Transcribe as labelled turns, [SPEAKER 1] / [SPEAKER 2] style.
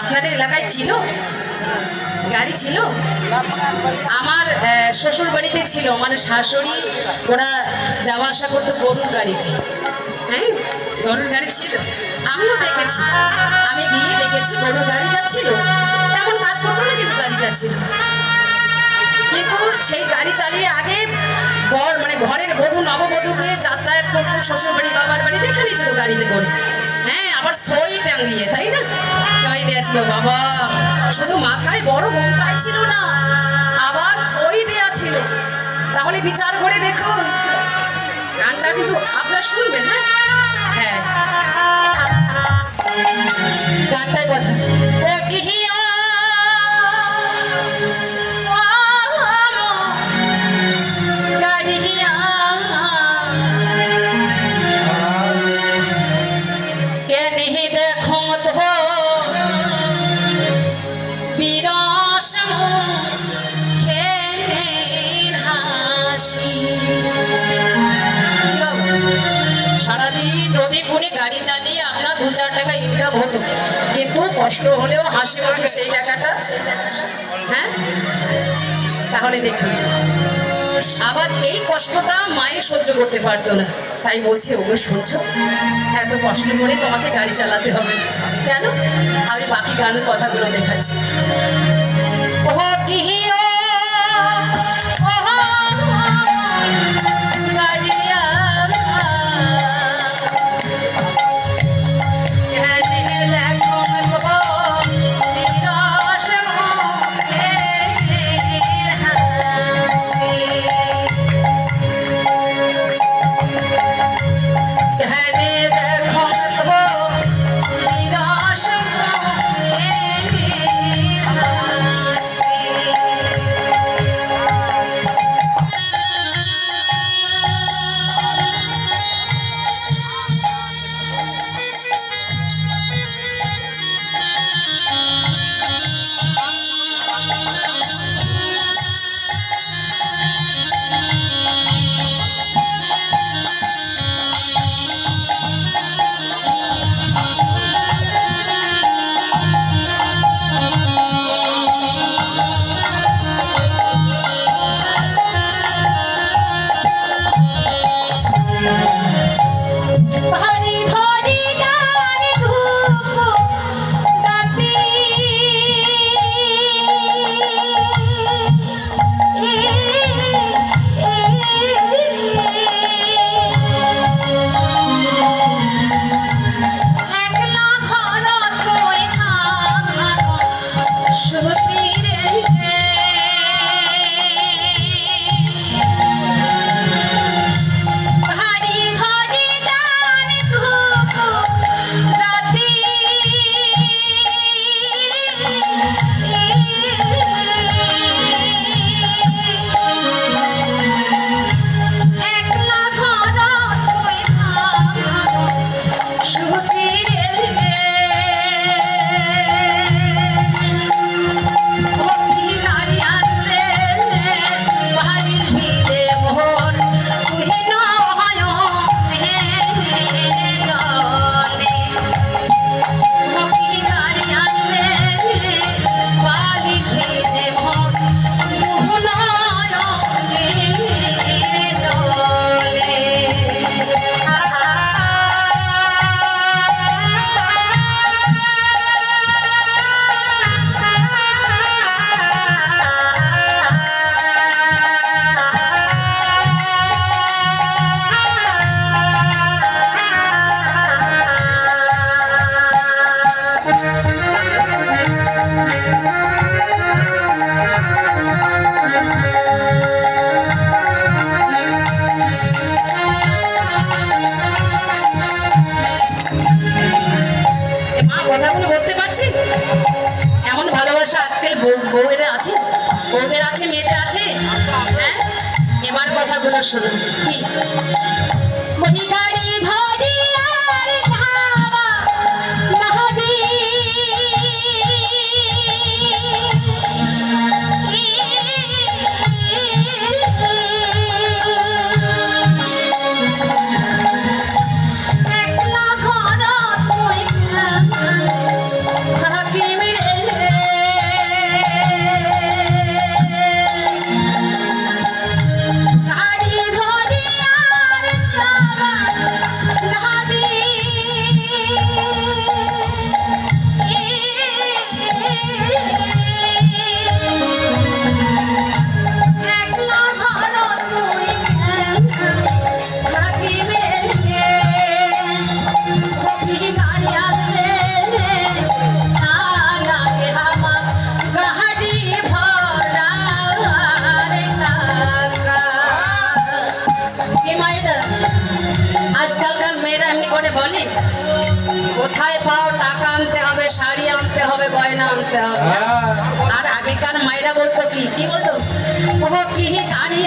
[SPEAKER 1] আপনাদের এলাকায় ছিল? গাড়ি ছিল? আমার শ্বশুর ছিল। মানে শাশুড়ি, ওরা যাওয়া আসা করতো গরুর গাড়িতে। হ্যাঁ? গরুর গাড়ি ছিল। আমিও দেখেছি। আমি গিয়ে দেখেছি গরুর গাড়িটা ছিল, তেমন কাজ করতো না, কিন্তু গাড়িটা ছিল। কিন্তু সেই গাড়ি চালিয়ে আগে বর মানে ঘরের বধূ, নববধূকে যাতায়াত করতো শ্বশুর বাড়ি বাবার বাড়ি যেখানে যেত গাড়িতে করে। হ্যাঁ আবার সই টাঙ্গিয়ে, তাই না? সই ছিল বাবা। শুধু মাথায় বড় বোমটাই ছিল না, আবার সই দেওয়া ছিল। তাহলে বিচার করে দেখুন। গানটা কিন্তু আপনারা শুনবেন হ্যাঁ? হ্যাঁ। গানটাই কথা? ও কিহিয়া চার টাকা ইনকাম হতো। কিন্তু কষ্ট হলেও হাসি মুখে সেই টাকাটা হ্যাঁ? তাহলে দেখি। আবার এই কষ্টটা মায়ের সহ্য করতে পারতো না। তাই বলছি ওগো সহ্য এত কষ্ট করে তোমাকে গাড়ি চালাতে হবে। কেন? আমি বাকি গানের কথাগুলো দেখাচ্ছি। কিহিও, বউয়েরা আছে? বউদের আছে মেয়েদের আছে? হ্যাঁ? এবার কথাগুলো শুনুন। কি? কোথায় পাও টাকা আনতে হবে শাড়ি আনতে হবে গয়না আনতে হবে।
[SPEAKER 2] হ্যাঁ।
[SPEAKER 1] আর আগেকার মায়েরা বলতো কি? কি বলতো? ও কি গাড়ি